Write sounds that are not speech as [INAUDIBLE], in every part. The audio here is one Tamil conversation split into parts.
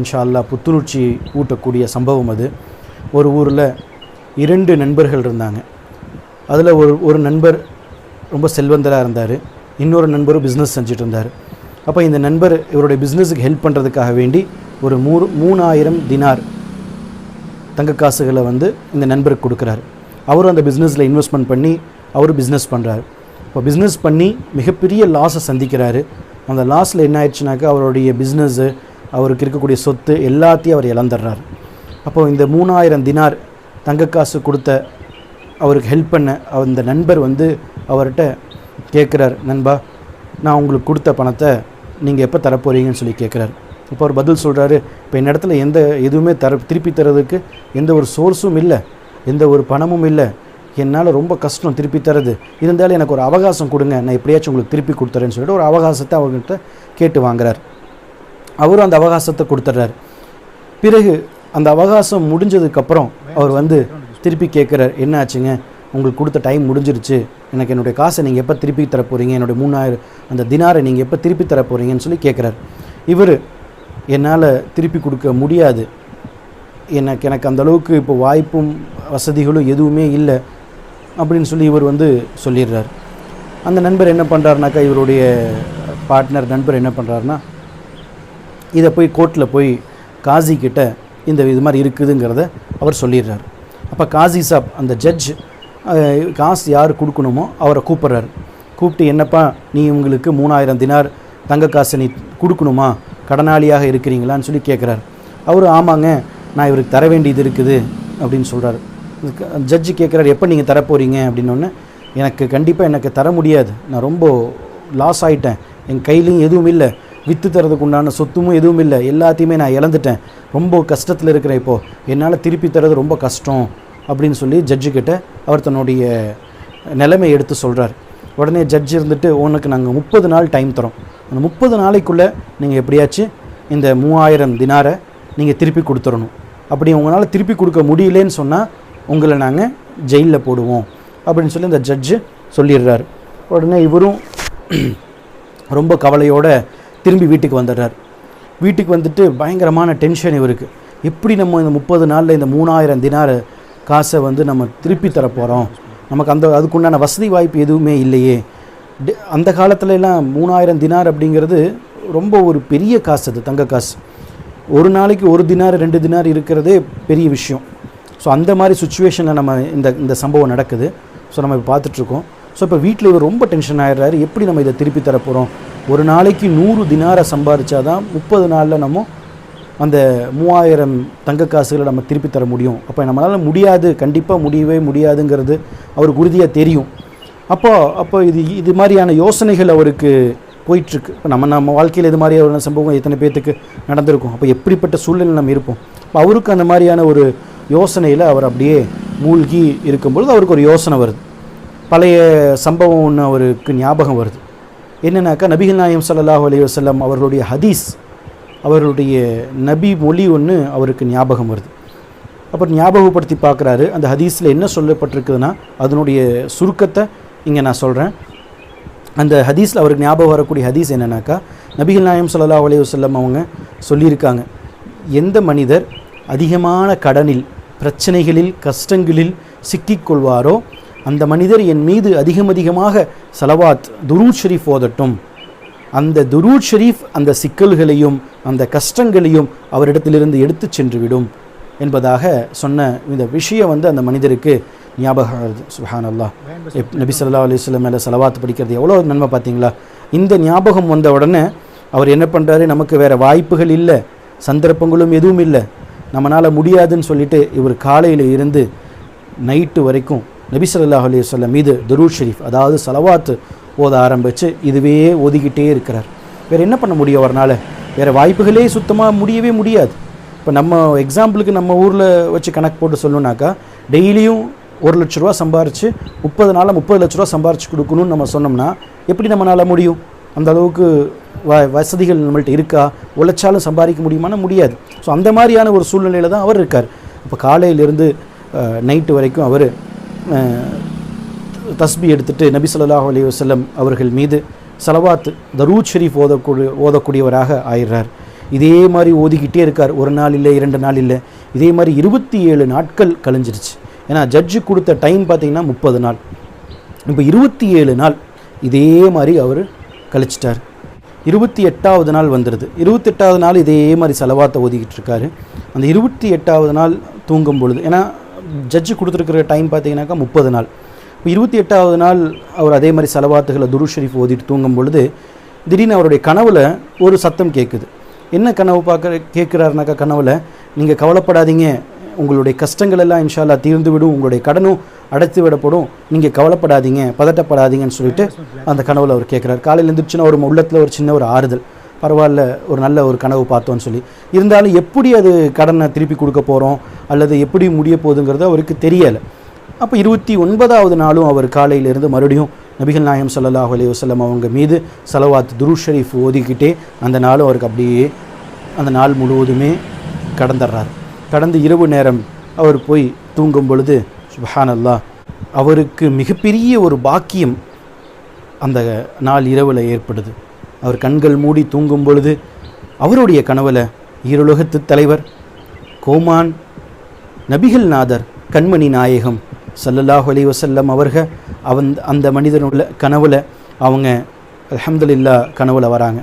இன்ஷா அல்லாஹ் புத்துணர்ச்சி ஊட்டக்கூடிய சம்பவம் அது. ஒரு ஊரில் இரண்டு நண்பர்கள் இருந்தாங்க. அதில் ஒரு ஒரு நண்பர் ரொம்ப செல்வந்தராக இருந்தார். இன்னொரு நண்பரும் பிஸ்னஸ் செஞ்சுட்டு இருந்தார். அப்போ இந்த நண்பர் இவருடைய பிஸ்னஸுக்கு ஹெல்ப் பண்ணுறதுக்காக வேண்டி ஒரு மூ மூணாயிரம் தினார் தங்க காசுகளை வந்து இந்த நண்பருக்கு கொடுக்குறாரு. அவரும் அந்த பிஸ்னஸில் இன்வெஸ்ட்மெண்ட் பண்ணி அவரும் பிஸ்னஸ் பண்ணுறாரு இப்போ பிஸ்னஸ் பண்ணி மிகப்பெரிய லாஸை சந்திக்கிறாரு. அந்த லாஸில் என்ன ஆயிடுச்சுனாக்கா அவருடைய பிஸ்னஸ்ஸு அவருக்கு இருக்கக்கூடிய சொத்து எல்லாத்தையும் அவர் இழந்துடுறாரு. அப்போது இந்த மூணாயிரம் தினார் தங்க காசு கொடுத்த அவருக்கு ஹெல்ப் பண்ண அந்த நண்பர் வந்து அவர்கிட்ட கேட்குறார் நண்பா நான் உங்களுக்கு கொடுத்த பணத்தை நீங்கள் எப்போ தரப்போறீங்கன்னு சொல்லி கேட்குறாரு. இப்போ அவர் பதில் சொல்கிறாரு இப்போ என் இடத்துல எந்த எதுவுமே தர திருப்பி தரதுக்கு எந்த ஒரு சோர்ஸும் இல்லை எந்த ஒரு பணமும் இல்லை. என்னால் ரொம்ப கஷ்டம் திருப்பி தரது இருந்தாலும் எனக்கு ஒரு அவகாசம் கொடுங்க. நான் எப்படியாச்சும் உங்களுக்கு திருப்பி கொடுத்துறேன்னு சொல்லிட்டு ஒரு அவகாசத்தை அவங்கள்ட்ட கேட்டு வாங்குறார். அவரும் அந்த அவகாசத்தை கொடுத்துட்றாரு. பிறகு அந்த அவகாசம் முடிஞ்சதுக்கப்புறம் அவர் வந்து திருப்பி கேட்குறார் என்ன ஆச்சுங்க? உங்களுக்கு கொடுத்த டைம் முடிஞ்சிருச்சு. எனக்கு என்னுடைய காசை நீங்கள் எப்போ திருப்பி தர போகிறீங்க என்னுடைய மூணாயிரம் அந்த தினாரை நீங்கள் எப்போ திருப்பி தர போகிறீங்கன்னு சொல்லி கேட்குறாரு. இவர் என்னால் திருப்பி கொடுக்க முடியாது. எனக்கு எனக்கு அந்தளவுக்கு இப்போ வாய்ப்பும் வசதிகளும் எதுவுமே இல்லை. அப்படின்னு சொல்லி இவர் வந்து சொல்லிடுறார். அந்த நண்பர் என்ன பண்ணுறாருனாக்கா இவருடைய பார்ட்னர் நண்பர் என்ன பண்ணுறாருனா இதை போய் கோர்ட்டில் போய் காசி கிட்ட இந்த இது மாதிரி இருக்குதுங்கிறத அவர் சொல்லிடுறார். அப்போ காசி சாப் அந்த ஜட்ஜ் காசு யார் கொடுக்கணுமோ அவரை கூப்பிட்றாரு. கூப்பிட்டு என்னப்பா நீ உங்களுக்கு மூணாயிரம் தினார் தங்க காசை நீ கொடுக்கணுமா? கடனாளியாக இருக்கிறீங்களான்னு சொல்லி கேட்குறாரு அவர் ஆமாங்க நான் இவருக்கு தர வேண்டியது இருக்குது அப்படின்னு சொல்கிறாரு ஜட்ஜு கேட்குறாரு எப்போ நீங்கள் தரப்போகிறீங்க போகிறீங்க அப்படின்னோடனே எனக்கு கண்டிப்பாக எனக்கு தர முடியாது. நான் ரொம்ப லாஸ் ஆகிட்டேன் என் கையிலையும் எதுவும் இல்லை. விற்று தரதுக்கு உண்டான சொத்தும் எதுவும் இல்லை. எல்லாத்தையுமே நான் இழந்துட்டேன். ரொம்ப கஷ்டத்தில் இருக்கிறேன் இப்போது என்னால் திருப்பி தரது ரொம்ப கஷ்டம் அப்படின்னு சொல்லி ஜட்ஜு கிட்ட அவர் தன்னுடைய நிலைமை எடுத்து சொல்கிறார் உடனே ஜட்ஜ் இருந்துட்டு உனக்கு நாங்கள் முப்பது நாள் டைம் தரோம். அந்த முப்பது நாளைக்குள்ளே நீங்கள் எப்படியாச்சும் இந்த மூவாயிரம் தினாரை நீங்கள் திருப்பி கொடுத்துடணும். அப்படி உங்களால் திருப்பி கொடுக்க முடியலன்னு சொன்னால் உங்களை நாங்கள் ஜெயிலில் போடுவோம். அப்படின்னு சொல்லி இந்த ஜட்ஜு சொல்லிடுறாரு. உடனே இவரும் ரொம்ப கவலையோடு திரும்பி வீட்டுக்கு வந்துடுறார். வீட்டுக்கு வந்துட்டு பயங்கரமான டென்ஷன் இவருக்கு. எப்படி நம்ம இந்த முப்பது நாளில் இந்த மூணாயிரம் தினார் காசை வந்து நம்ம திருப்பி தரப்போகிறோம் நமக்கு அந்த அதுக்குண்டான வசதி வாய்ப்பு எதுவுமே இல்லையே. அந்த காலத்துல எல்லாம் மூணாயிரம் தினார் அப்படிங்கிறது ரொம்ப ஒரு பெரிய காசு அது தங்க காசு. ஒரு நாளைக்கு ஒரு தினார் ரெண்டு தினார் இருக்கிறதே பெரிய விஷயம். ஸோ அந்த மாதிரி சுச்சுவேஷனில் நம்ம இந்த இந்த சம்பவம் நடக்குது. ஸோ நம்ம இப்போ பார்த்துட்ருக்கோம் ஸோ இப்போ வீட்டில் இவர் ரொம்ப டென்ஷன் ஆகிடுறாரு எப்படி நம்ம இதை திருப்பி தரப்போகிறோம் ஒரு நாளைக்கு நூறு தினாரை சம்பாதிச்சாதான் முப்பது நாளில் நம்ம அந்த மூவாயிரம் தங்க காசுகளை நம்ம திருப்பி தர முடியும். அப்போ நம்மளால் முடியாது. கண்டிப்பாக முடியவே முடியாதுங்கிறது அவருக்கு உறுதியாக தெரியும். அப்போ அப்போ இது இது மாதிரியான யோசனைகள் அவருக்கு போயிட்டுருக்கு. இப்போ நம்ம நம்ம வாழ்க்கையில் இது மாதிரியான சம்பவம் எத்தனை பேர்த்துக்கு நடந்திருக்கும்? அப்போ எப்படிப்பட்ட சூழ்நிலை நம்ம இருப்போம்? அப்போ அவருக்கு அந்த மாதிரியான ஒரு யோசனையில் அவர் அப்படியே மூழ்கி இருக்கும்பொழுது அவருக்கு ஒரு யோசனை வருது. பழைய சம்பவம் ஒன்று அவருக்கு ஞாபகம் வருது. என்னென்னாக்கா நபிகள் நாயம் ஸல்லல்லாஹு அலி வசல்லம் அவர்களுடைய ஹதீஸ் அவருடைய நபி மொழி ஒன்று அவருக்கு ஞாபகம் வருது. அப்புறம் ஞாபகப்படுத்தி பார்க்குறாரு. அந்த ஹதீஸில் என்ன சொல்லப்பட்டிருக்குதுன்னா அதனுடைய சுருக்கத்தை இங்கே நான் சொல்கிறேன் அந்த ஹதீஸில் அவருக்கு ஞாபகம் வரக்கூடிய ஹதீஸ் என்னென்னாக்கா நபிகள் நாயம் ஸல்லல்லாஹு அலி வஸல்லம் அவங்க சொல்லியிருக்காங்க. எந்த மனிதர் அதிகமான கடனில் பிரச்சனைகளில் கஷ்டங்களில் சிக்கிக்கொள்வாரோ அந்த மனிதர் என் மீது அதிகம் அதிகமாக சலவாத் துரூத் ஷெரீஃப் ஓதட்டும். அந்த துரூத் ஷெரீஃப் அந்த சிக்கல்களையும் அந்த கஷ்டங்களையும் அவரிடத்திலிருந்து எடுத்துச் சென்று விடும் என்பதாக சொன்ன இந்த விஷயம் வந்து அந்த மனிதருக்கு ஞாபகம் சுஹான் அல்லாஹ் நபி சொல்லா அலைஹி மேலே சலவாத் படிக்கிறது எவ்வளோ நன்மை பார்த்தீங்களா? இந்த ஞாபகம் வந்த உடனே அவர் என்ன பண்ணுறாரு நமக்கு வேறு வாய்ப்புகள் இல்லை சந்தர்ப்பங்களும் எதுவும் இல்லை. நம்மளால் முடியாதுன்னு சொல்லிட்டு இவர் காலையில் இருந்து நைட்டு வரைக்கும் நபி சொல்லாஹ் அலி வஸல்லம் மீது துரூத் ஷெரீஃப் அதாவது சலவாத்து ஓத ஆரம்பித்து இதுவே ஓதிக்கிட்டே இருக்கிறார். வேறு என்ன பண்ண முடியும் அவரால் வேறு வாய்ப்புகளே சுத்தமாக முடியவே முடியாது. இப்போ நம்ம எக்ஸாம்பிளுக்கு நம்ம ஊரில் வச்சு கணக்கு போட்டு சொல்லணுனாக்கா டெய்லியும் ஒரு லட்ச ரூபா சம்பாரித்து முப்பது நாளில் முப்பது லட்ச ரூபா சம்பாரித்து கொடுக்கணும்னு நம்ம சொன்னோம்னா எப்படி நம்மளால் முடியும்? அந்த அளவுக்கு வ வசதிகள் நம்மள்ட்ட இருக்கா? உழைச்சாலும் சம்பாதிக்க முடியுமானா முடியாது. ஸோ அந்த மாதிரியான ஒரு சூழ்நிலையில் தான் அவர் இருக்கார். இப்போ காலையிலேருந்து நைட்டு வரைக்கும் அவர் தஸ்பி எடுத்துட்டு நபி சொல்லாஹ் அலைஹி அவர்கள் மீது சலவாத் தரூத் ஷெரீஃப் ஓதக்கூடிய ஓதக்கூடியவராக ஆயிடுறார். இதே மாதிரி ஓதிக்கிட்டே இருக்கார். ஒரு நாள் இல்லை இரண்டு நாள் இல்லை. இதே மாதிரி இருபத்தி ஏழு நாட்கள் கழிஞ்சிருச்சு. ஏன்னா ஜட்ஜு கொடுத்த டைம் பார்த்தீங்கன்னா முப்பது நாள். இப்போ இருபத்தி ஏழு நாள் இதே மாதிரி அவர் கழிச்சிட்டார். இருபத்தி எட்டாவது நாள் வந்துடுது இருபத்தெட்டாவது நாள் இதே மாதிரி செலவாத்தை ஓதிக்கிட்டு இருக்காரு. அந்த இருபத்தி எட்டாவது நாள் தூங்கும் பொழுது ஏன்னா ஜட்ஜு கொடுத்துருக்கிற டைம் பார்த்தீங்கன்னாக்கா முப்பது நாள். இப்போ இருபத்தி எட்டாவது நாள் அவர் அதே மாதிரி செலவாத்துகளை துரு ஷெரீஃப் ஓதிட்டு தூங்கும் பொழுது திடீர்னு அவருடைய கனவில் ஒரு சத்தம் கேட்குது. என்ன கனவு பார்க்குற கேட்குறாருனாக்கா கனவில் நீங்கள் கவலைப்படாதீங்க. உங்களுடைய கஷ்டங்கள் எல்லாம் இன்ஷால்லா தீர்ந்து விடும். உங்களுடைய கடனும் அடைத்து விடப்படும். நீங்கள் கவலைப்படாதீங்க பதட்டப்படாதீங்கன்னு சொல்லிட்டு அந்த கனவில் அவர் கேட்குறாரு. காலையில் எழுந்திரிச்சுன்னா ஒரு உள்ளத்தில் ஒரு சின்ன ஒரு ஆறுதல். பரவாயில்ல ஒரு நல்ல ஒரு கனவு பார்த்தோன்னு சொல்லி. இருந்தாலும் எப்படி அது கடனை திருப்பி கொடுக்க போகிறோம் அல்லது எப்படி முடிய போகுதுங்கிறது அவருக்கு தெரியலை. அப்போ இருபத்தி ஒன்பதாவது நாளும் அவர் காலையிலேருந்து மறுபடியும் நபிகள் நாயம் சல்லாஹ் அலி வசலம் அவங்க மீது சலவாத் துரு ஷரீஃப் ஓதிக்கிட்டே அந்த நாளும் அவருக்கு அப்படியே அந்த நாள் முழுவதுமே கடந்துடுறார். கடந்து இரவு நேரம் அவர் போய் தூங்கும் பொழுது சுபஹானல்லாஹ் அவருக்கு மிகப்பெரிய ஒரு பாக்கியம் அந்த நாள் இரவில் ஏற்படுது. அவர் கண்கள் மூடி தூங்கும் பொழுது அவருடைய கனவுல ஈருலகத்து தலைவர் கோமான் நபிகள் நாதர் கண்மணி நாயகம் சல்லல்லாஹ் அலி வசல்லம் அவர்க அவன் அந்த மனிதனுள்ள கனவுல அவங்க அலமதுல்லா கனவுல வராங்க.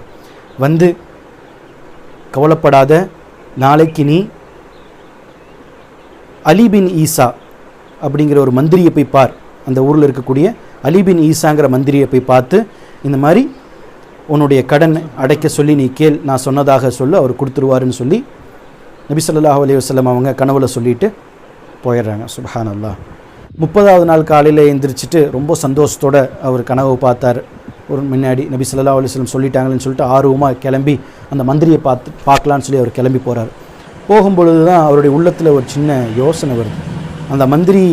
வந்து கவலைப்படாத நாளைக்கு நீ அலிபின் ஈசா அப்படிங்கிற ஒரு மந்திரியை போய் பார். அந்த ஊரில் இருக்கக்கூடிய அலிபின் ஈசாங்கிற மந்திரியை போய் பார்த்து இந்த மாதிரி உன்னுடைய கடன் அடைக்க சொல்லி நீ கேள் நான் சொன்னதாக சொல்லு அவர் கொடுத்துருவாருன்னு சொல்லி நபி ஸல்லல்லாஹு அலைஹி வஸல்லம் அவங்க கனவுல சொல்லிட்டு போயிடுறாங்க. சுபஹான் அல்லா முப்பதாவது நாள் காலையில் எந்திரிச்சிட்டு ரொம்ப சந்தோஷத்தோட அவர் கனவு பார்த்தார். ஒரு முன்னாடி நபி ஸல்லல்லாஹு அலிஸ்லம் சொல்லிட்டாங்களேன்னு சொல்லிட்டு ஆர்வமாக கிளம்பி அந்த மந்திரியை பார்த்து பார்க்கலான்னு சொல்லி அவர் கிளம்பி போகிறார் போகும்பொழுது தான் அவருடைய உள்ளத்தில் ஒரு சின்ன யோசனை வருது. அந்த மந்திரி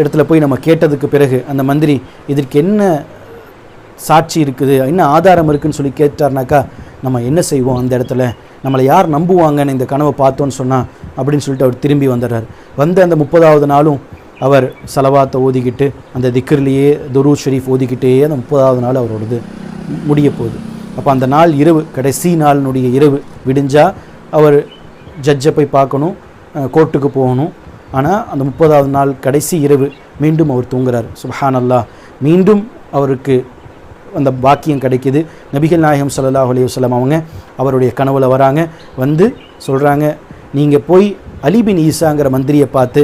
இடத்துல போய் நம்ம கேட்டதுக்கு பிறகு அந்த மந்திரி இதற்கு என்ன சாட்சி இருக்குது என்ன ஆதாரம் இருக்குன்னு சொல்லி கேட்டார்னாக்கா நம்ம என்ன செய்வோம் அந்த இடத்துல? நம்மளை யார் நம்புவாங்கன்னு இந்த கனவை பார்த்தோன்னு சொன்னால் அப்படின்னு சொல்லிட்டு அவர் திரும்பி வந்துடுறார். வந்து அந்த முப்பதாவது நாளும் அவர் செலவாத்தை ஓதிக்கிட்டு அந்த திக்கர்லேயே துரு ஷெரீஃப் ஓதிக்கிட்டே அந்த முப்பதாவது நாள் அவரோடது முடிய போகுது. அப்போ அந்த நாள் இரவு கடைசி நாளினுடைய இரவு விடிஞ்சால் அவர் ஜட்ஜை போய் பார்க்கணும் கோர்ட்டுக்கு போகணும். ஆனால் அந்த முப்பதாவது நாள் கடைசி இரவு மீண்டும் அவர் தூங்குறார். சுபஹான் அல்லாஹ் மீண்டும் அவருக்கு அந்த பாக்கியம் கிடைக்குது. நபிகள் நாயகம் சல்லாஹ் அலைஹி அவங்க அவருடைய கனவுல வராங்க. வந்து சொல்கிறாங்க நீங்கள் போய் அலிபின் ஈசாங்கிற மந்திரியை பார்த்து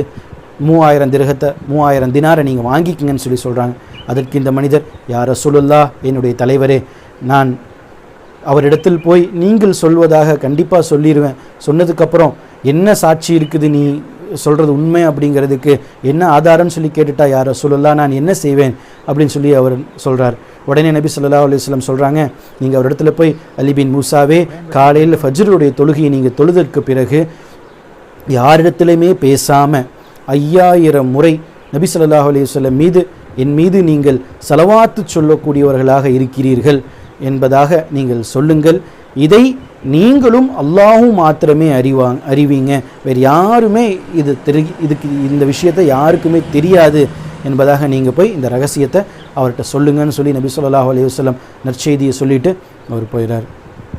மூவாயிரம் திரகத்தை மூவாயிரம் தினாரை நீங்கள் வாங்கிக்கிங்கன்னு சொல்லி சொல்கிறாங்க அதற்கு இந்த மனிதர் யார் சொல்லுல்லா என்னுடைய தலைவரே நான் அவரிடத்தில் போய் நீங்கள் சொல்வதாக கண்டிப்பாக சொல்லிடுவேன் சொன்னதுக்கப்புறம் என்ன சாட்சி இருக்குது? நீ சொல்கிறது உண்மை அப்படிங்கிறதுக்கு என்ன ஆதாரம்னு சொல்லி கேட்டுட்டா யாரை சொல்லலாம் நான் என்ன செய்வேன்? அப்படின்னு சொல்லி அவர் சொல்கிறார் உடனே நபி சொல்லா அலைஹி சொல்கிறாங்க நீங்கள் அவரிடத்துல போய் அலிபின் மூசாவே காலையில் ஃபஜ்ருடைய தொழுகையை நீங்கள் தொழுதற்கு பிறகு யாரிடத்திலுமே பேசாமல் ஐயாயிரம் முறை நபி சொல்லாஹ் அலைஹி மீது என் மீது நீங்கள் செலவாத்து சொல்லக்கூடியவர்களாக இருக்கிறீர்கள் என்பதாக நீங்கள் சொல்லுங்கள். இதை நீங்களும் அல்லாஹும் மாத்திரமே அறிவாங்க அறிவீங்க. வேறு யாருமே இது தெரி இதுக்கு இந்த விஷயத்தை யாருக்குமே தெரியாது. என்பதாக நீங்கள் போய் இந்த ரகசியத்தை அவர்கிட்ட சொல்லுங்கன்னு சொல்லி நபி ஸல்லல்லாஹு அலைஹி நற்செய்தியை சொல்லிட்டு அவர் போயிடார்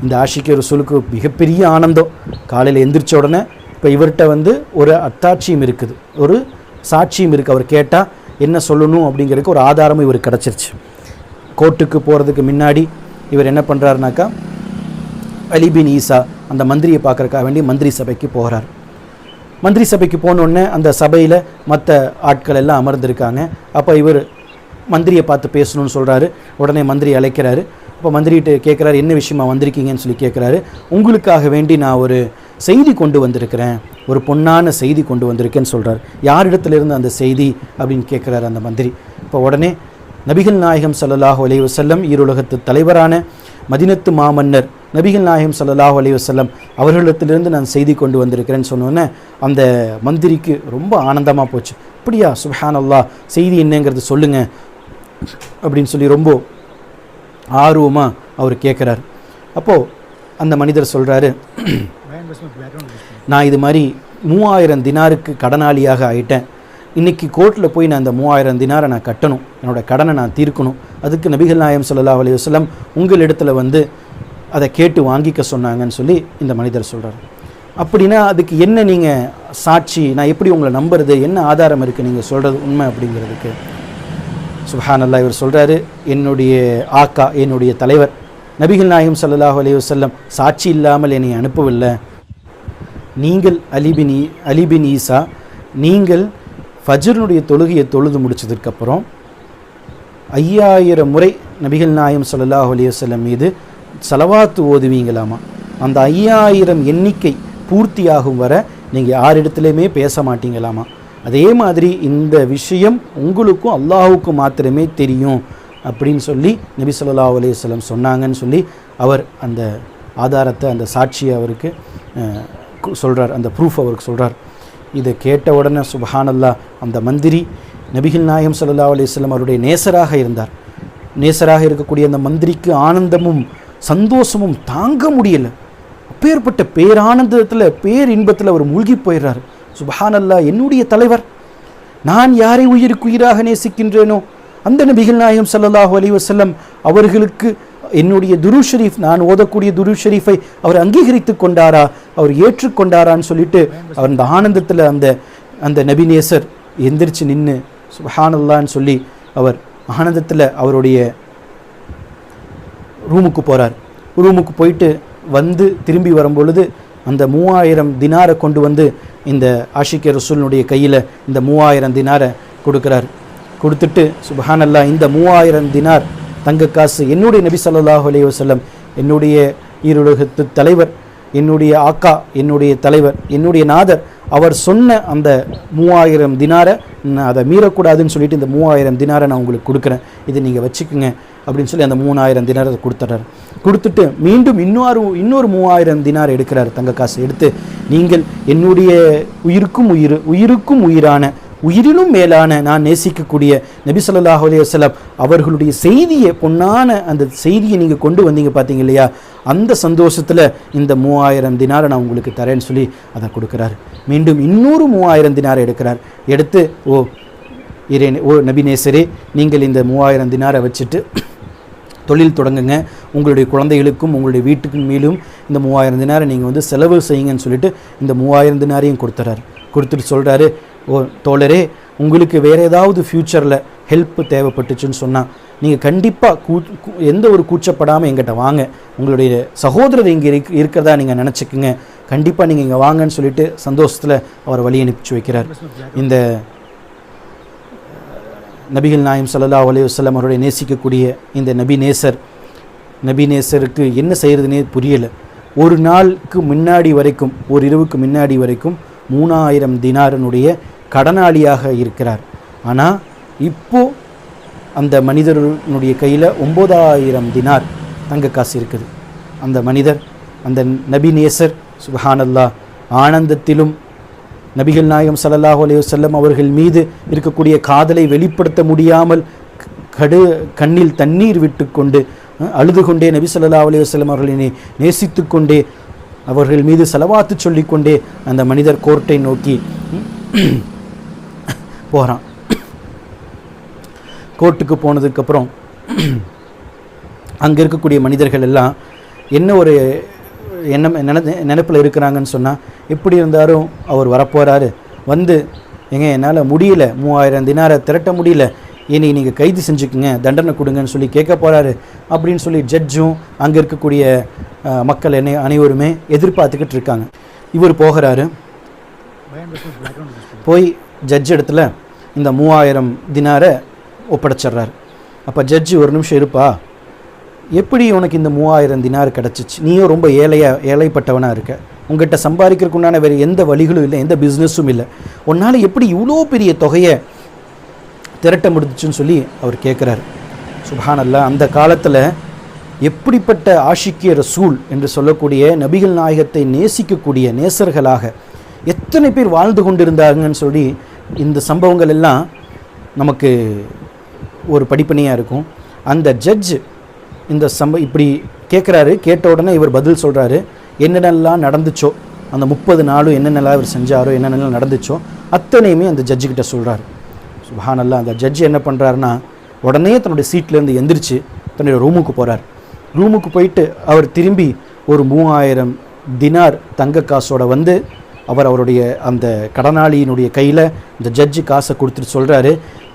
இந்த ஆஷிக்கு ஒரு சொலுக்கு மிகப்பெரிய ஆனந்தம். காலையில் எந்திரிச்ச உடனே இப்போ இவர்கிட்ட வந்து ஒரு அத்தாட்சியும் இருக்குது. ஒரு சாட்சியும் இருக்குது அவர் கேட்டால் என்ன சொல்லணும் அப்படிங்கிறதுக்கு ஒரு ஆதாரமும் இவர் கிடச்சிருச்சு. கோர்ட்டுக்கு போகிறதுக்கு முன்னாடி இவர் என்ன பண்ணுறாருனாக்கா அலிபின் ஈசா அந்த மந்திரியை பார்க்குறக்காக வேண்டி மந்திரி சபைக்கு போகிறார் மந்திரி சபைக்கு போனோடனே அந்த சபையில் மற்ற ஆட்கள் எல்லாம் அமர்ந்திருக்காங்க. அப்போ இவர் மந்திரியை பார்த்து பேசணும்னு சொல்கிறாரு உடனே மந்திரி அழைக்கிறாரு. அப்போ மந்திரிகிட்ட கேட்குறாரு என்ன விஷயமா வந்திருக்கீங்கன்னு சொல்லி கேட்குறாரு உங்களுக்காக வேண்டி நான் ஒரு செய்தி கொண்டு வந்திருக்கிறேன். ஒரு பொன்னான செய்தி கொண்டு வந்திருக்கேன்னு சொல்கிறார் யாரிடத்துலேருந்து அந்த செய்தி? அப்படின்னு கேட்குறாரு அந்த மந்திரி. இப்போ உடனே நபிகள் நாயகம் சல்லாஹ் அலைஹி ஈருலகத்து தலைவரான மதினத்து மாமன்னர் நபிகள் நாயகம் சல்லாஹ் அலி வசல்லம் அவர்களிடத்திலிருந்து நான் செய்தி கொண்டு வந்திருக்கிறேன்னு சொன்னோன்னே அந்த மந்திரிக்கு ரொம்ப ஆனந்தமாக போச்சு. அப்படியா சுஹான் அல்லா செய்தி என்னங்கிறது சொல்லுங்க அப்படின்னு சொல்லி ரொம்ப ஆர்வமாக அவர் கேட்குறாரு அப்போது அந்த மனிதர் சொல்கிறாரு நான் இது மாதிரி மூவாயிரம் தினாருக்கு கடனாளியாக ஆயிட்டேன். இன்றைக்கி கோர்ட்டில் போய் நான் அந்த மூவாயிரம் தினாரை நான் கட்டணும். என்னோட கடனை நான் தீர்க்கணும். அதுக்கு நபிகள் நாயம் சொல்லல்லா அலி வஸ்லம் உங்கள் இடத்துல வந்து அதை கேட்டு வாங்கிக்க சொன்னாங்கன்னு சொல்லி இந்த மனிதர் சொல்கிறார் அப்படின்னா அதுக்கு என்ன நீங்கள் சாட்சி நான் எப்படி உங்களை நம்புறது என்ன ஆதாரம் இருக்குது நீங்கள் சொல்கிறது உண்மை அப்படிங்கிறதுக்கு? சுஹானல்லா இவர் சொல்கிறாரு என்னுடைய ஆக்கா என்னுடைய தலைவர் நபிகள் நாயகம் ஸல்லல்லாஹு அலி வல்லம் சாட்சி இல்லாமல் என்னை அனுப்பவில்லை. நீங்கள் அலிபின் அலிபின் ஈசா நீங்கள் ஃபஜ்ருனுடைய தொழுகையை தொழுது முடிச்சதுக்கப்புறம் ஐயாயிரம் முறை நபிகள் நாயம் சல்லாஹ் அலி வல்லம் மீது சலவாத்து ஓதுவீங்களாமா? அந்த ஐயாயிரம் எண்ணிக்கை பூர்த்தியாகும் வரை நீங்கள் யாரிடத்துலையுமே பேச மாட்டீங்களாமா? அதே மாதிரி இந்த விஷயம் உங்களுக்கும் அல்லாஹுக்கும் மாத்திரமே தெரியும் அப்படின்னு சொல்லி நபி சொல்லா அலையம் சொன்னாங்கன்னு சொல்லி அவர் அந்த ஆதாரத்தை அந்த சாட்சியை அவருக்கு சொல்கிறார் அந்த ப்ரூஃப் அவருக்கு சொல்கிறார் இதை கேட்ட உடனே சுபஹானல்லா அந்த மந்திரி நபிகள் நாயம் சல்லா அலைஹி அவருடைய நேசராக இருந்தார். நேசராக இருக்கக்கூடிய அந்த மந்திரிக்கு ஆனந்தமும் சந்தோஷமும் தாங்க முடியலை. அப்பேற்பட்ட பேரானந்தத்தில் பேர் இன்பத்தில் அவர் மூழ்கி போயிடுறார் சுபஹானல்லா என்னுடைய தலைவர் நான் யாரை உயிருக்கு உயிராக நேசிக்கின்றேனோ அந்த நபிகள் நாயகம் சல்லாஹூ அலி வசல்லம் அவர்களுக்கு என்னுடைய துரு ஷெரீஃப் நான் ஓதக்கூடிய துரு ஷெரீஃபை அவர் அங்கீகரித்து கொண்டாரா அவர் ஏற்றுக்கொண்டாரான்னு சொல்லிட்டு அவர் அந்த ஆனந்தத்தில் அந்த அந்த நபிநேசர் எந்திரிச்சு நின்று சுபஹானல்லான்னு சொல்லி அவர் ஆனந்தத்தில் அவருடைய ரூமுக்கு போகிறார் ரூமுக்கு போயிட்டு வந்து திரும்பி வரும்பொழுது அந்த மூவாயிரம் தினாரை கொண்டு வந்து இந்த ஆஷிக்க ரசூலினுடைய கையில் இந்த மூவாயிரம் தினாரை கொடுக்குறார். கொடுத்துட்டு சுபஹானல்லா இந்த மூவாயிரம் தினார் தங்க காசு என்னுடைய நபி ஸல்லல்லாஹு அலைஹி வசல்லம் என்னுடைய ஈருலகத்து தலைவர் என்னுடைய ஆக்கா என்னுடைய தலைவர் என்னுடைய நாதர் அவர் சொன்ன அந்த மூவாயிரம் தினாரை நான் அதை மீறக்கூடாதுன்னு சொல்லிட்டு இந்த மூவாயிரம் தினாரை நான் உங்களுக்கு கொடுக்குறேன். இதை நீங்கள் வச்சுக்கோங்க அப்படின்னு சொல்லி அந்த மூணாயிரம் தினாரை கொடுத்துட்றாரு. கொடுத்துட்டு மீண்டும் இன்னொரு இன்னொரு மூவாயிரம் தினார் எடுக்கிறார் தங்க காசு எடுத்து நீங்கள் என்னுடைய உயிருக்கும் உயிர் உயிருக்கும் உயிரான உயிரிலும் மேலான நான் நேசிக்கக்கூடிய நபி ஸல்லல்லாஹு அவர்களுடைய செய்தியை பொன்னான அந்த செய்தியை நீங்கள் கொண்டு வந்தீங்க பார்த்தீங்க இல்லையா அந்த சந்தோஷத்தில் இந்த மூவாயிரம் தினாரை நான் உங்களுக்கு தரேன்னு சொல்லி அதை கொடுக்குறாரு. மீண்டும் இன்னொரு மூவாயிரம் தினாரை எடுக்கிறார். எடுத்து ஓ இரே ஓ நபிநேசரே நீங்கள் இந்த மூவாயிரம் தினாரை வச்சுட்டு தொழில் தொடங்குங்க. உங்களுடைய குழந்தைகளுக்கும் உங்களுடைய வீட்டுக்கும் மேலும் இந்த மூவாயிரம் தினாரை நீங்கள் வந்து செலவு செய்யுங்கன்னு சொல்லிட்டு இந்த மூவாயிரம் தினாரையும் கொடுத்துறாரு. கொடுத்துட்டு சொல்கிறாரு ஓ தோழரே உங்களுக்கு வேறு ஏதாவது ஃப்யூச்சரில் ஹெல்ப் தேவைப்பட்டுச்சுன்னு சொன்னால் நீங்கள் கண்டிப்பாக கூ எந்த ஒரு கூச்சப்படாமல் எங்கிட்ட வாங்க. உங்களுடைய சகோதரர் இங்கே இருக் இருக்கிறதா நீங்கள் நினச்சிக்கோங்க. கண்டிப்பாக நீங்கள் இங்கே வாங்கன்னு சொல்லிட்டு சந்தோஷத்தில் அவர் வழி அனுப்பிச்சு வைக்கிறார். இந்த நபிகள் நாயம் சல்லா அலைஹி வஸல்லம் அவருடைய நேசிக்கக்கூடிய இந்த நபி நேசர் நபி நேசருக்கு என்ன செய்கிறதுனே புரியலை. ஒரு நாளுக்கு முன்னாடி வரைக்கும் ஒரு இரவுக்கு முன்னாடி வரைக்கும் மூணாயிரம் தினாரனுடைய கடனாளியாக இருக்கிறார். ஆனால் இப்போ அந்த மனிதனுடைய கையில் ஒம்பதாயிரம் தினார் தங்க காசு இருக்குது. அந்த மனிதர் அந்த நபி நேசர் சுபஹானல்லா ஆனந்தத்திலும் நபிகள் நாயகம் ஸல்லல்லாஹு அலையுசல்லம் அவர்கள் மீது இருக்கக்கூடிய காதலை வெளிப்படுத்த முடியாமல் கடு கண்ணில் தண்ணீர் விட்டுக்கொண்டு அஹ், அழுது கொண்டே நபி ஸல்லல்லாஹு அலையுசல்லம் அவர்களை நேசித்து கொண்டே அவர்கள் மீது செலவாத்து சொல்லிக்கொண்டே அந்த மனிதர் கோர்ட்டை நோக்கி போகிறான் கோர்ட்டுக்கு போனதுக்கப்புறம் அங்கே இருக்கக்கூடிய மனிதர்கள் எல்லாம் என்ன ஒரு எண்ணம் நின நினைப்பில் இருக்கிறாங்கன்னு சொன்னால் எப்படி இருந்தாலும் அவர் வரப்போகிறாரு வந்து ஏங்க என்னால் முடியல. மூவாயிரம் தினாரை திரட்ட முடியல. இனி நீங்கள் கைது செஞ்சுக்குங்க தண்டனை கொடுங்கன்னு சொல்லி கேட்க போகிறாரு அப்படின்னு சொல்லி ஜட்ஜும் அங்கே இருக்கக்கூடிய மக்கள் என்ன அனைவருமே எதிர்பார்த்துக்கிட்டு இருக்காங்க. இவர் போகிறாரு. போய் ஜட்ஜ் இடத்துல இந்த மூவாயிரம் தினாரை ஒப்படைச்சிட்றாரு. அப்போ ஜட்ஜி ஒரு நிமிஷம் இருப்பா எப்படி உனக்கு இந்த மூவாயிரம் தினார் கிடச்சிச்சு? நீயும் ரொம்ப ஏழையாக ஏழைப்பட்டவனாக இருக்க. உங்ககிட்ட சம்பாதிக்கிறதுக்கு உண்டான வேறு எந்த வழிகளும் இல்லை எந்த பிஸ்னஸும் இல்லை. உன்னால் எப்படி இவ்வளோ பெரிய தொகையை திரட்ட முடிஞ்சுன்னு சொல்லி அவர் கேட்குறாரு சுபானல்ல அந்த காலத்தில் எப்படிப்பட்ட ஆஷிக்கிய ரசூல் என்று சொல்லக்கூடிய நபிகள் நாயகத்தை நேசிக்கக்கூடிய நேசர்களாக எத்தனை பேர் வாழ்ந்து கொண்டிருந்தாங்கன்னு சொல்லி இந்த சம்பவங்கள் எல்லாம் நமக்கு ஒரு படிப்பனையாக இருக்கும். அந்த ஜட்ஜ் இந்த சம்ப இப்படி கேட்குறாரு கேட்ட உடனே இவர் பதில் சொல்கிறாரு என்னென்னலாம் நடந்துச்சோ அந்த முப்பது நாளும் என்னென்னலாம் இவர் செஞ்சாரோ என்னென்னலாம் நடந்துச்சோ அத்தனையுமே அந்த ஜட்ஜுக்கிட்ட சொல்கிறாரு சுபஹானல்லா அந்த ஜட்ஜ் என்ன பண்ணுறாருன்னா உடனே தன்னுடைய சீட்லேருந்து எந்திரிச்சு தன்னுடைய ரூமுக்கு போகிறார் ரூமுக்கு போயிட்டு அவர் திரும்பி ஒரு மூவாயிரம் தினார் தங்க காசோட வந்து அவர் அவருடைய அந்த கடனாளியினுடைய கையில் இந்த ஜட்ஜு காசை கொடுத்துட்டு சொல்கிறாரு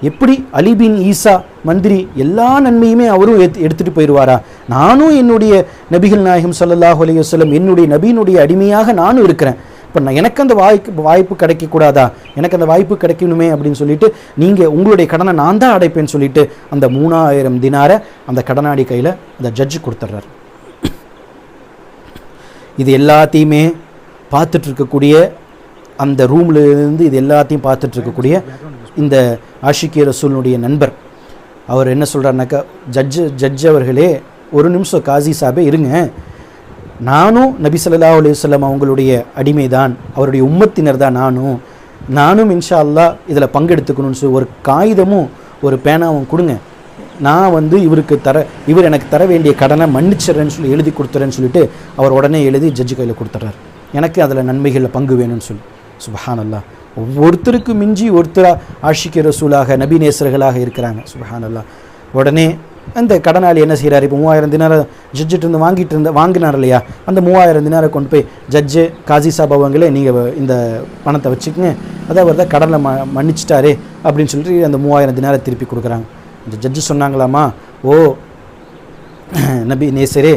எப்படி அலிபின் ஈசா மந்திரி எல்லா நன்மையுமே அவரும் எத் எடுத்துகிட்டு போயிடுவாரா? நானும் என்னுடைய நபிகள் நாயகம் ஸல்லல்லாஹு அலி வஸல்லம் என்னுடைய நபியினுடைய அடிமையாக நானும் இருக்கிறேன். இப்போ நான் எனக்கு அந்த வாய்ப்பு வாய்ப்பு கிடைக்கக்கூடாதா? எனக்கு அந்த வாய்ப்பு கிடைக்கணுமே அப்படின்னு சொல்லிட்டு நீங்கள் உங்களுடைய கடனை நான் தான் அடைப்பேன்னு சொல்லிட்டு அந்த மூணாயிரம் தினாரை அந்த கடனாடி கையில் அந்த ஜட்ஜு கொடுத்துட்றாரு. இது எல்லாத்தையுமே பார்த்துட்டு இருக்கக்கூடிய அந்த ரூமில் இருந்து இது எல்லாத்தையும் பார்த்துட்டு இருக்கக்கூடிய இந்த ஆஷிகே ரசூலுடைய நண்பர். அவர் என்ன சொல்கிறாருனாக்கா ஜட்ஜு ஜட்ஜ் அவர்களே ஒரு நிமிஷம் காசி சாபே இருங்க. நானும் நபி ஸல்லல்லாஹு அவங்களுடைய அடிமை தான் அவருடைய உம்மத்தினர் தான் நானும். நானும் இன்ஷா அல்லா இதில் பங்கெடுத்துக்கணும்னு சொல்லி ஒரு காகிதமும் ஒரு பேனாவும் கொடுங்க. நான் வந்து இவருக்கு தர இவர் எனக்கு தர வேண்டிய கடனை மன்னிச்சிடுறேன்னு சொல்லி எழுதி கொடுத்துறேன்னு சொல்லிட்டு அவர் உடனே எழுதி ஜட்ஜு கையில் கொடுத்துட்றாரு எனக்கு அதில் நன்மைகளில் பங்கு வேணும்னு சொல்லி. சுபஹான் ஒவ்வொருத்தருக்கும் ஒவ்வொருத்தருக்கு மிஞ்சி ஒருத்தராக ஆஷிக்கு ரசூலாக நபி நேசர்களாக இருக்கிறாங்க. சுபஹான் உடனே அந்த கடனாளி என்ன செய்கிறார் இப்போ மூவாயிரம் தினாரம் ஜட்ஜிட்டு இருந்து வாங்கிட்டு இருந்த வாங்கினார் இல்லையா? அந்த மூவாயிரம் தினாரை கொண்டு போய் ஜட்ஜு காசி சாப் அவங்களே நீங்கள் இந்த பணத்தை வச்சுக்கங்க. அதாவது தான் கடனை ம மன்னிச்சிட்டாரே அப்படின்னு சொல்லிட்டு அந்த மூவாயிரம் தினாரை திருப்பி கொடுக்குறாங்க. இந்த ஜட்ஜு சொன்னாங்களாமா? ஓ நபி நேசரே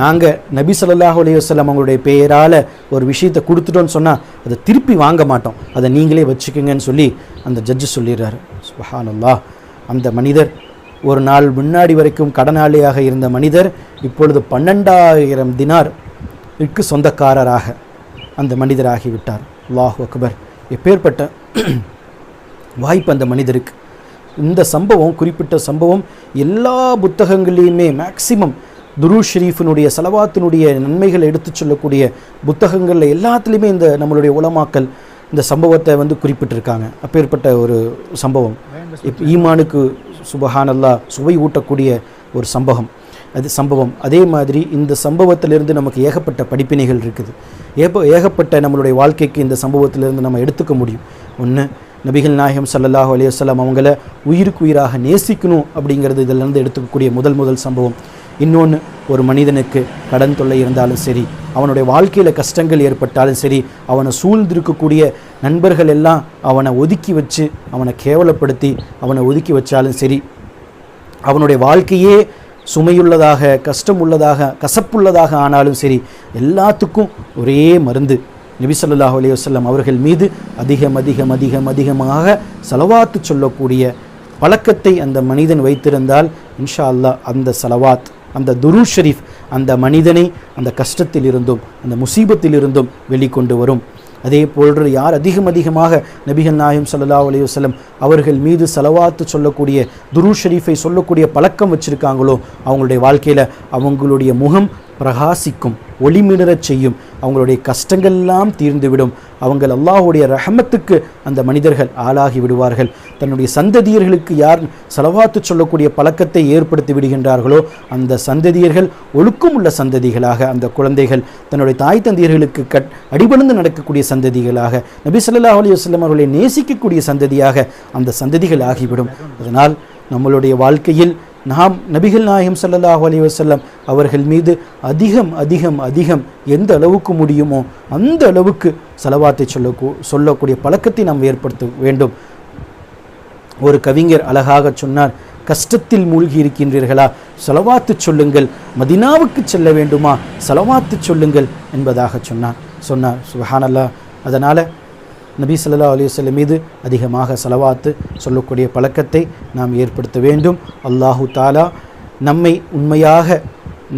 நாங்கள் நபி ஸல்லல்லாஹு அலைஹி அவங்களுடைய பெயரால் ஒரு விஷயத்தை கொடுத்துட்டோன்னு சொன்னால் அதை திருப்பி வாங்க மாட்டோம். அதை நீங்களே வச்சுக்கோங்கன்னு சொல்லி அந்த ஜட்ஜு சொல்லிடுறாரு. சுஹானல்லா அந்த மனிதர் ஒரு நாள் முன்னாடி வரைக்கும் கடனாளியாக இருந்த மனிதர் இப்பொழுது பன்னெண்டாயிரம் தினார்க்கு சொந்தக்காரராக அந்த மனிதர் ஆகிவிட்டார் அல்லாஹ் அக்பர். எப்பேற்பட்ட [CLEARS THROAT] வாய்ப்பு அந்த மனிதருக்கு. இந்த சம்பவம் குறிப்பிட்ட சம்பவம் எல்லா புத்தகங்களையுமே மேக்சிமம் துரு ஷெரீஃபினுடைய செலவாத்தினுடைய நன்மைகளை எடுத்துச் சொல்லக்கூடிய புத்தகங்களில் எல்லாத்துலேயுமே இந்த நம்மளுடைய உலமாக்கல் இந்த சம்பவத்தை வந்து குறிப்பிட்டிருக்காங்க. அப்பேற்பட்ட ஒரு சம்பவம். இப்போ ஈமானுக்கு சுபஹானல்லா சுவை ஊட்டக்கூடிய ஒரு சம்பவம். அது சம்பவம். அதே மாதிரி இந்த சம்பவத்திலிருந்து நமக்கு ஏகப்பட்ட படிப்பினைகள் இருக்குது. ஏப்ப ஏகப்பட்ட நம்மளுடைய வாழ்க்கைக்கு இந்த சம்பவத்திலிருந்து நம்ம எடுத்துக்க முடியும். ஒன்று நபிகள் நாயகம் ஸல்லல்லாஹு அலைஹி அவங்கள உயிருக்கு உயிராக நேசிக்கணும் அப்படிங்கிறது இதிலிருந்து எடுத்துக்கக்கூடிய முதல் முதல் சம்பவம். இன்னொன்று ஒரு மனிதனுக்கு கடன் தொல்லை இருந்தாலும் சரி அவனுடைய வாழ்க்கையில் கஷ்டங்கள் ஏற்பட்டாலும் சரி அவனை சூழ்ந்திருக்கக்கூடிய நண்பர்கள் எல்லாம் அவனை ஒதுக்கி வச்சு அவனை கேவலப்படுத்தி அவனை ஒதுக்கி வச்சாலும் சரி அவனுடைய வாழ்க்கையே சுமையுள்ளதாக கஷ்டம் உள்ளதாக கசப்புள்ளதாக ஆனாலும் சரி எல்லாத்துக்கும் ஒரே மருந்து. நபிசல்லாஹ் அலி வல்லம் அவர்கள் மீது அதிகம் அதிகம் அதிகம் அதிகமாக செலவாத்து சொல்லக்கூடிய பழக்கத்தை அந்த மனிதன் வைத்திருந்தால் இன்ஷா அல்லாஹ் அந்த செலவாத் அந்த துரு ஷரீஃப் அந்த மனிதனை அந்த கஷ்டத்தில் இருந்தும் அந்த முசீபத்தில் இருந்தும் வெளிக்கொண்டு வரும். அதே போன்று யார் அதிகம் அதிகமாக நபிகள் நாயம் சல்லா அலி வஸல்லம் அவர்கள் மீது செலவாத்து சொல்லக்கூடிய துரு ஷரீஃபை சொல்லக்கூடிய பழக்கம் வச்சுருக்காங்களோ அவங்களுடைய வாழ்க்கையில் அவங்களுடைய முகம் பிரகாசிக்கும் ஒளிமினரச் செய்யும் அவங்களுடைய கஷ்டங்கள்லாம் தீர்ந்துவிடும். அவங்கள் அல்லாஹுடைய ரஹமத்துக்கு அந்த மனிதர்கள் ஆளாகி விடுவார்கள். தன்னுடைய சந்ததியர்களுக்கு யார் செலவாத்து சொல்லக்கூடிய பழக்கத்தை ஏற்படுத்தி விடுகின்றார்களோ அந்த சந்ததியர்கள் ஒழுக்கம் உள்ள சந்ததிகளாக அந்த குழந்தைகள் தன்னுடைய தாய் தந்தையர்களுக்கு கட் அடிபணிந்து நடக்கக்கூடிய சந்ததிகளாக நபி சொல்லா அலி வஸ்லம் அவர்களை நேசிக்கக்கூடிய சந்ததியாக அந்த சந்ததிகள் ஆகிவிடும். அதனால் நம்மளுடைய வாழ்க்கையில் நாம் நபிகள் நாயகம் சல்லல்லாஹு அலி வசல்லம் அவர்கள் மீது அதிகம் அதிகம் அதிகம் எந்த அளவுக்கு முடியுமோ அந்த அளவுக்கு செலவாத்தை சொல்ல சொல்லக்கூடிய பழக்கத்தை நாம் ஏற்படுத்த வேண்டும். ஒரு கவிஞர் அழகாக சொன்னார் கஷ்டத்தில் மூழ்கி இருக்கின்றீர்களா? செலவாத்து சொல்லுங்கள். மதினாவுக்கு செல்ல வேண்டுமா? செலவாத்து சொல்லுங்கள் என்பதாக சொன்னார். சொன்னார் சுஹானல்லா அதனால் நபி ஸல்லல்லாஹு அலிவல்லம் மீது அதிகமாக செலவாத்து சொல்லக்கூடிய பழக்கத்தை நாம் ஏற்படுத்த வேண்டும். அல்லாஹு தாலா நம்மை உண்மையாக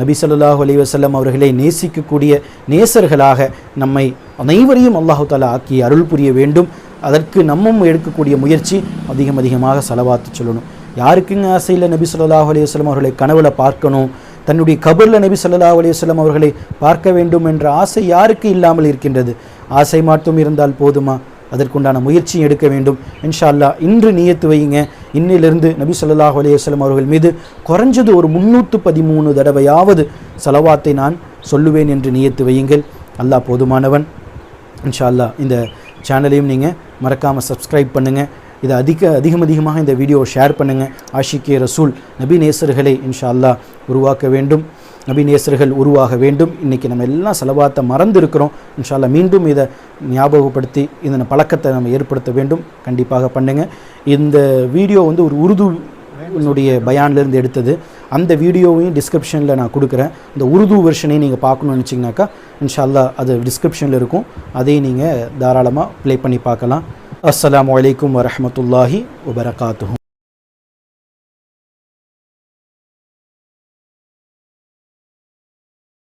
நபி சொல்லாஹு அலி வசல்லம் அவர்களை நேசிக்கக்கூடிய நேசர்களாக நம்மை அனைவரையும் அல்லாஹு தாலா ஆக்கி அருள் புரிய வேண்டும். அதற்கு நம்மும் எடுக்கக்கூடிய முயற்சி அதிகம் அதிகமாக செலவாத்து சொல்லணும். யாருக்குங்க ஆசையில் நபி சொல்லாஹு அலி வஸ்லம் அவர்களை கனவுல பார்க்கணும்? தன்னுடைய கபரில் நபி சொல்லா அலி வஸல்லம் அவர்களை பார்க்க வேண்டும் என்ற ஆசை யாருக்கு இல்லாமல் இருக்கின்றது? ஆசை மட்டும் இருந்தால் போதுமா? அதற்குண்டான முயற்சியும் எடுக்க வேண்டும். இன்ஷா அல்லாஹ் இன்று நியத்து வையுங்க. இன்னிலிருந்து நபி சொல்லாஹ் அலைஹி அவர்கள் மீது குறைஞ்சது ஒரு முன்னூற்று பதிமூணு தடவையாவது செலவாத்தை நான் சொல்லுவேன் என்று நியத்து வையுங்கள். அல்லாஹ் போதுமானவன். இன்ஷா அல்லாஹ் இந்த சேனலையும் நீங்கள் மறக்காமல் சப்ஸ்கிரைப் பண்ணுங்கள் இதை அதிக அதிகம் அதிகமாக இந்த வீடியோவை ஷேர் பண்ணுங்கள் ஆஷிகே ரசூல் நபி நேசர்களை இன்ஷா அல்லாஹ் உருவாக்க வேண்டும். நபிநேசர்கள் உருவாக வேண்டும். இன்றைக்கி நம்ம எல்லாம் செலவாத்தை மறந்து இருக்கிறோம் இன்ஷால்லா மீண்டும் இதை ஞாபகப்படுத்தி இந்த பழக்கத்தை நம்ம ஏற்படுத்த வேண்டும். கண்டிப்பாக பண்ணுங்கள் இந்த வீடியோ வந்து ஒரு உருது என்னுடைய பயான்லேருந்து எடுத்தது. அந்த வீடியோவையும் டிஸ்கிரிப்ஷனில் நான் கொடுக்குறேன். இந்த உருது வெர்ஷனையும் நீங்கள் பார்க்கணும்னு நினச்சிங்கனாக்கா இன்ஷால்லா அது டிஸ்கிரிப்ஷனில் இருக்கும். அதையும் நீங்கள் தாராளமாக ப்ளே பண்ணி பார்க்கலாம். அஸ்ஸலாமு வலைக்கம் வரமத்துல்லாஹி வபரகாத்துஹும்